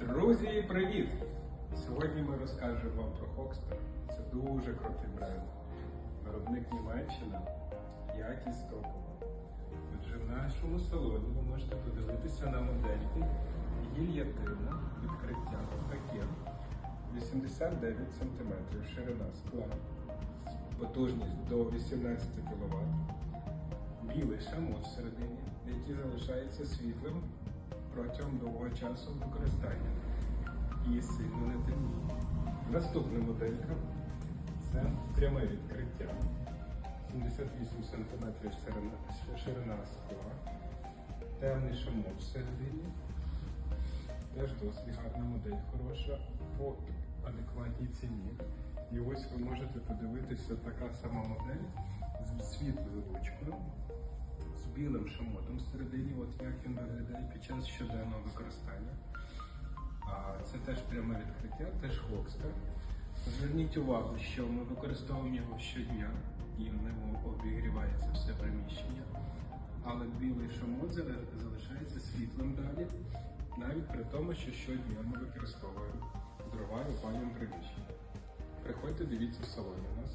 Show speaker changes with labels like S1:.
S1: Друзі, привіт! Сьогодні ми розкажемо вам про Хокстер. Це дуже крутий бренд. Виробник Німеччина, якість топова. Отже, в нашому салоні ви можете подивитися на модельку гільятивне відкриття. Таке 89 см ширина скла, потужність до 18 кВт, білий шамот всередині, який залишається світлим протягом довгого часу використання і сильно не темніє. Наступна моделька це пряме відкриття. 78 см ширина, скла, темний шамот всередині. Теж досить гарна модель, хороша по адекватній ціні. І ось ви можете подивитися така сама модель з світлою ручкою, з білим шамотом всередині, от як він виглядає під час щоденного використання. Це теж пряме відкриття, теж хокстер. Зверніть увагу, що ми використовуємо його щодня і в ньому обігрівається все приміщення. Але білий шамот залишається світлим далі, навіть при тому, що щодня ми використовуємо дрова і опалюємо приміщення. Приходьте, дивіться в салоні у нас.